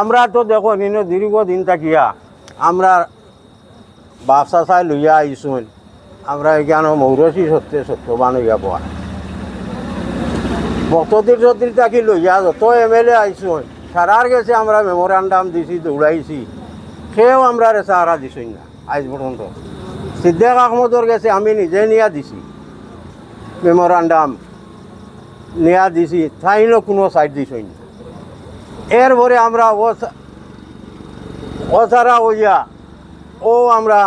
আমরা তো দেখো, নিন দীর্ঘদিন থাকিয়া, আমরা বাপসা চাই লইয়া আইসুন আমরা এখানে মৌরসী সত্যি সত্যবান হইয়া পাওয়া ভক্তদের সত্যি থাকি লইয়া যত এম এল এ আইসুন সারার গেছে আমরা মেমোরান্ডাম দিছি দৌড়াইছি সেও আমরা সারা দিছই না আজ পর্যন্ত সিদ্দিক আহমদর গেছে, আমি নিজে নিয়া দিছি। মেমোরান্ডাম নিয়া দিছি তাইনও কোনো সাইড দিছই না। এরপরে আমরা ছাড়া হইয়া, ও আমরা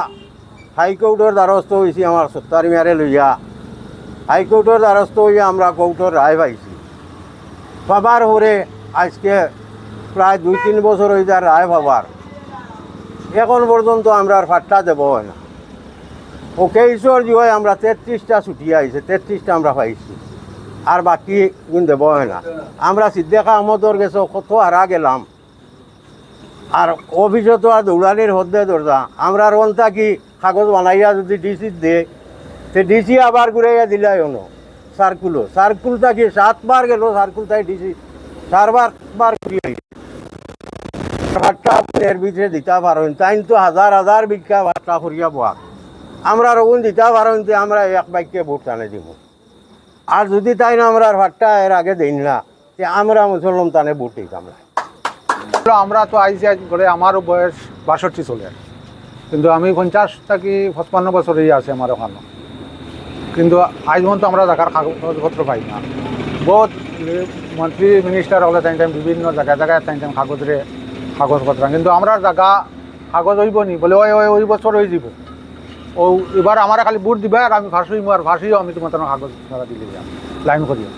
হাইকোর্টের দ্বারস্থ হয়েছি আমার সত্তারি মেয়ারে লইয়া। হাইকোর্টের দ্বারস্থ হইয়া আমরা কোর্টের রায় পাইছি। পাবার পরে আজকে প্রায় দুই তিন বছর হয়ে যায় রায় পাবার। এখন পর্যন্ত আমরা আর ফাট্টা দেব হয় না। ও কেইশোর যে হয় আমরা তেত্রিশটা ছুটি আইছে, তেত্রিশটা আমরা পাইছি। আর বাকি গুণ দেব না। আমরা সিদ্দিক আহমদর গেছে, কত হারা গেলাম। আর তো আর দৌড়ানির হদ্দে দরজা আমরা রন থাকি কাগজ বানাইয়া যদি ডিসি দে সে ডিসি আবার ঘুরাইয়া দিলাই হনো সার্কুলও সার্কুল থাকি সাতবার গেল সার্কুল তাই ডিসি চারবার বার এর ভিতরে দিতে পারেন তাই তো হাজার হাজার বিঘা ভাট্টা করিয়া বয়া আমরা রগুন দিতে পারেন আমরা এক বাইককে ভোট টানে দিব আর যদি তাই না আমরা আর ভাট্টা এর আগে দিন না, যে আমরা মুসলমান তানে না হলো আমরা তো আইসি আজ করে আমারও বয়স বাষট্টি চলে কিন্তু আমি পঞ্চাশ থাকি পঁচপান্ন বছরই আছে আমার ওখানে। কিন্তু আজ পর্যন্ত আমরা দেখার কাগজপত্র পাই না। বহুত মন্ত্রী মিনিস্টার হলে তাই টাইম বিভিন্ন জায়গায় জায়গায় তাই টাইম কাগজরে কাগজপত্র কিন্তু আমরা জায়গা কাগজ হইব নি বলে ওই ওই ওই বছর হয়ে যাব ও এবার আমার খালি বুট দিবে আর আমি ফাঁসুই আর ফাঁসিও আমি তোমার তোমার কাগজ তারা দিলে লাইন করিয়া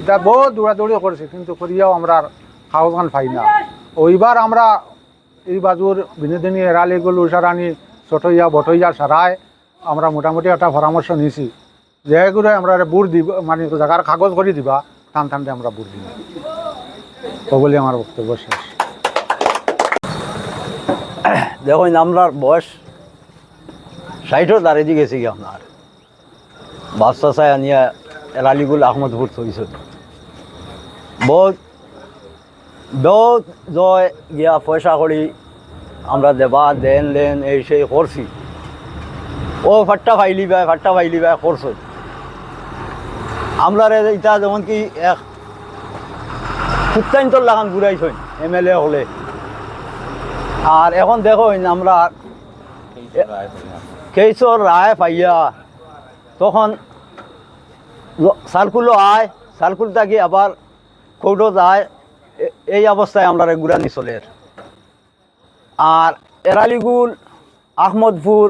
এটা বহুত দৌড়াদৌড়িও করেছে, কিন্তু করিয়াও আমরা আর কাগজখান পাই না। ওইবার আমরা এই বাজুর বিনোদিনী এরালি গলু, সারানি, চটইয়া, বটইয়া সারায় আমরা মোটামুটি একটা পরামর্শ নিছি। যেগুলো আমরা বুট দিব মানে জায়গার কাগজ করে দিবা, টান টানতে আমরা বুট দিব। ও বলে আমার বক্তব্য শেষ। দেখুন আপনার বয়স ষাটও দাঁড়িয়ে গেছে কি আপনার বাদশা চাই আনিয়া এলালিগুল আহমদপুর থইছে বহুত বহুত জয় গিয়া পয়সা করি আমরা দেবা, দেন লেন এই সেই করছি ও ফাট্টা ফাইলি বাই, ফাট্টা ফাইলি বাই করছ আমরা ইটা যেমন কি এক কুত্তাইন্তর লাগান ঘুরাইছেন এম এল এ হলে। আর এখন দেখো আমরা কেইশর রায় পাইয়া তখন সার্কুলও আয় সার্কুল থাকি আবার কোর্টও যায় এই অবস্থায় আমরা গুড়ানি চলের আর এরালিগুল, আহমদপুর,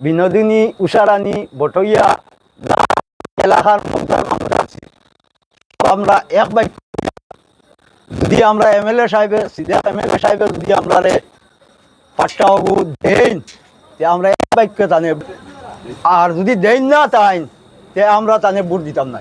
বিনোদিনী, উষারানী, বটইয়া, এলাকার মধ্যে আমরা আছি। আমরা এক বাইক যদি আমরা এমএলএ সাহেবের সিধা এমএলএ সাহেবের যদি আমরা পাঁচটা অগু দেন, তে আমরা বাক্যে তানে আর যদি দেন না তাই তে আমরা তানে বুট দিতাম না।